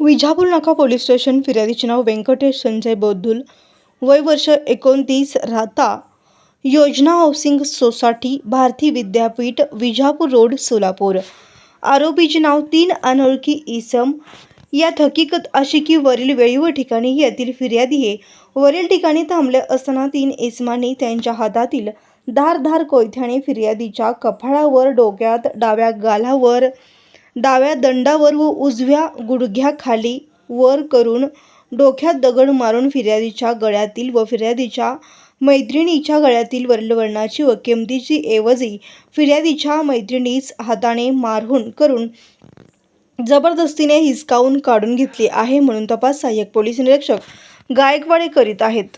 विजापूर नाका police station फिर्यादीचे नाव व्यंकटेश संजय बोद्धुल वय वर्ष एकोणतीस. राहता Yojana housing society Bharati Vidyapeeth Vijapur road Solapur. आरोपीचे नाव तीन अनोळखी इसम. यात हकीकत अशी की वरील वेळी व ठिकाणी यातील फिर्यादी हे वरील ठिकाणी थांबले असताना तीन इसमांनी त्यांच्या हातातील धारधार कोयथ्याने फिर्यादीच्या कपाळावर डोक्यात डाव्या गालावर डाव्या दंडावर व उजव्या गुडघ्याखाली वर करून डोक्यात दगड मारून फिर्यादीच्या गळ्यातील व फिर्यादीच्या मैत्रिणीच्या गळ्यातील वर्णवर्णाची व किमतीची ऐवजी फिर्यादीच्या मैत्रिणीस हाताने मारहाण करून जबरदस्तीने हिसकावून काढून घेतली आहे म्हणून तपास सहाय्यक पोलीस निरीक्षक गायकवाडे करीत आहेत.